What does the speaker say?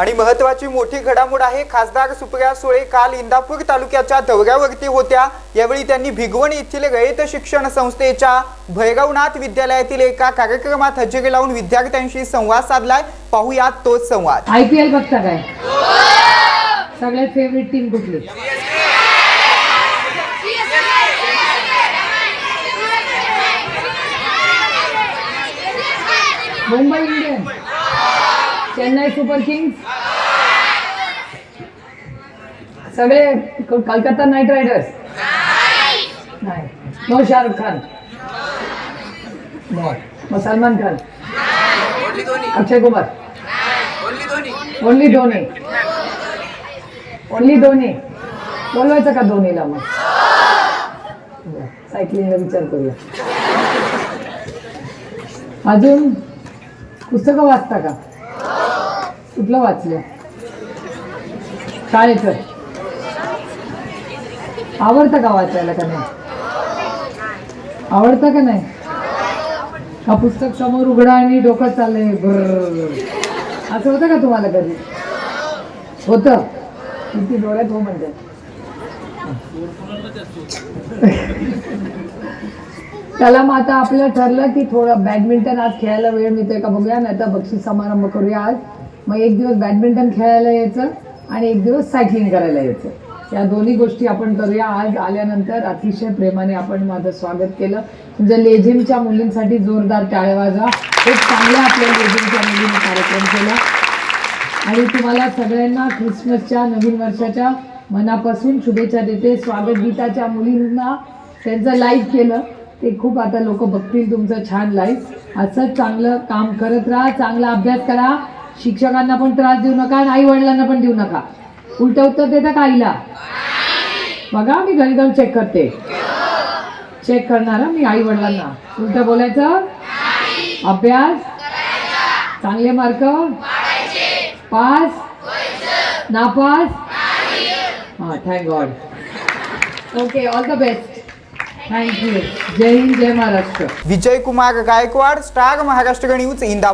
आणि महत्वाची मोठी घडामोड आहे खासदार सुप्रिया सुळे काल इंदापूर तालुक्याच्या दौऱ्यावरती होत्या. यावेळी त्यांनी भिगवण येथील रयत शिक्षण संस्थेच्या भैरवनाथ विद्यालयातील एका कार्यक्रमात हजेरी लावून विद्यार्थ्यांशी संवाद साधलाय. पाहूयात तोच संवाद. आय पी एल बघता काय? सगळ्यात फेवरेट टीम कुठली? Mumbai Chennai super kings. सगळे कलकत्ता नाईट रायडर्स. नाही. नो शाहरुख खान. बर. मग सलमान खान. अक्षय कुमार. ओनली धोनी. ओनली धोनी. बोलवायचं का धोनीला मग? सायकलिंगला विचार करूया. अजून पुस्तकं वाचता का? कुठलं वाचलं? शाळेचं. आवडतं का वाचायला का नाही? आवडतं का नाही? हा पुस्तक समोर उघडा आणि डोकं चाललंय? ब्रर. असं होतं का तुम्हाला कधी? होतं. किती डोळ्यात हो म्हणजे त्याला मग आता आपलं ठरलं की थोडं बॅडमिंटन आज खेळायला वेळ मिळतोय का बघूया नाही तर बक्षीस समारंभ करूया आज. मग एक दिवस बॅडमिंटन खेळायला यायचं आणि एक दिवस सायकलिंग करायला यायचं. या दोन्ही गोष्टी आपण करूया. आज आल्यानंतर अतिशय प्रेमाने आपण माझं स्वागत केलं. तुमच्या लेझिमच्या मुलींसाठी जोरदार टाळ्या वाजवा. खूप चांगल्या आपल्या लेझिमच्या मुलींनी कार्यक्रम केला. आणि तुम्हाला सगळ्यांना ख्रिसमसच्या नवीन वर्षाच्या मनापासून शुभेच्छा देते. स्वागत गीताच्या मुलींना त्यांचं लाईव्ह केलं. ते खूप आता लोक बघतील तुमचं छान लाईव्ह असंच चांगलं काम करत राहा. चांगला अभ्यास करा. शिक्षकांना पण त्रास देऊ नका आणि आई वडिलांना पण देऊ नका. उलट उत्तर देता का आईला? बघा मी घरी जाऊन चेक करते. चेक करणार मी आई वडिलांना उलट बोलायचं? अभ्यास? चांगले मार्क पास नापास? हां thank god okay all the best thank you जय हिंद जय महाराष्ट्र विजय कुमार गायकवाड स्टार महाराष्ट्र न्यूज इंदा